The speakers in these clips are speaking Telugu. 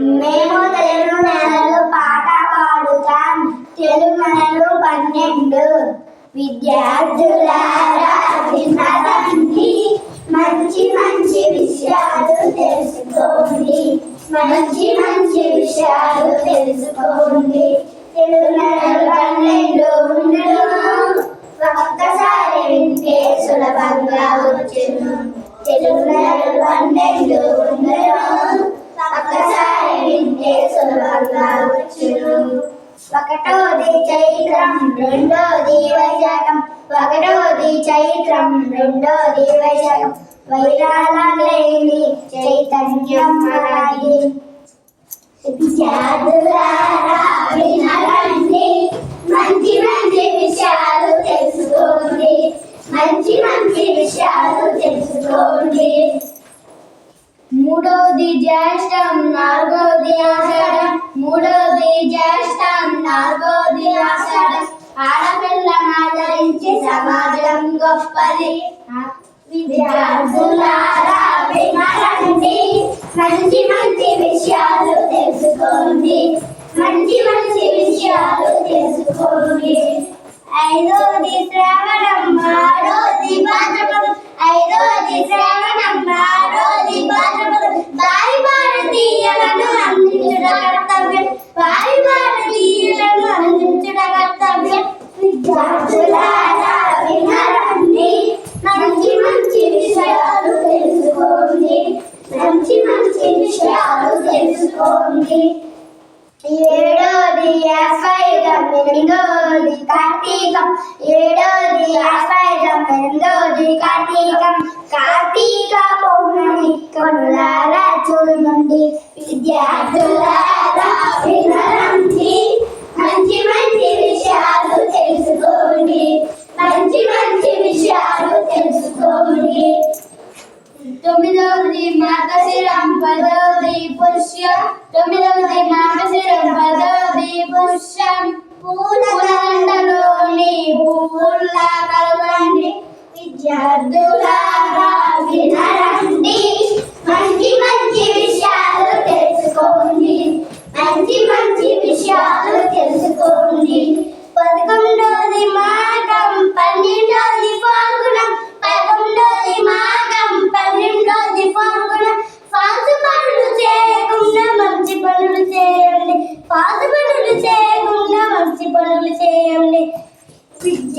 మేము తెలుగు నెలలు పాట పాడుతాం. తెలుగు నెలలు పన్నెండు. విద్యార్థులారా వినరండి మంచి మంచి విషయాలు తెలుసుకోండి. మంచి మంచి విషయాలు తెలుసుకోండి. తెలుగు నెలలు పన్నెండు ఉండడు ఒక్కసారి వింటే సులభంగా వచ్చును. తెలుగు నెలలు పన్నెండు ఉండడు ఒకటోది చైత్రం రెండోది వైశాఖం. ఒకటోది చైత్రం రెండోది వైశాఖం. వైరాల లేని చైతన్యం మనది విద్యార్థులారా వినరండి మంచి మంచి విషయాలు తెలుసుకోండి. మంచి మంచి విషయాలు తెలుసుకోండి. మూడోది జ్యేష్టం నాలుగోది ఆషాఢం మూడోది జ్యేష్టం నాలుగోది ఆషాఢం. ఆడపిల్లను ఆదరించి సమాజం గొప్పది. విద్యార్థులారా వినరండి మంచి మంచి విషయాలు తెలుసుకోండి. మంచి మంచి విషయాలు తెలుసుకోండి. ఐదోది శ్రావణ ఉంది ఏడోది ఆశ్వయుధం ఎనిమిదోది కార్తీకం. ఏడోది ఆశ్వయుధం ఎనిమిదోది కార్తీకం. కార్తీక పౌర్ణమి కనులారా చూడండి విద్యార్థులారా మంచి మంచి విషయాలు తెలుసుకోండి. మంచి మంచి విషయాలు తెలుసుకోండి. తొమ్మిదవది మార్గశిరం పదవది పుష్యం. తొమ్మిదవది మార్గశిరం పదవది పుష్యం. పూలదండలోని పువ్వుల్లా కలవండి విద్యార్థులారా వినరండి. మంచి మంచి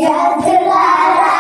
విద్యార్థులారా వినరండి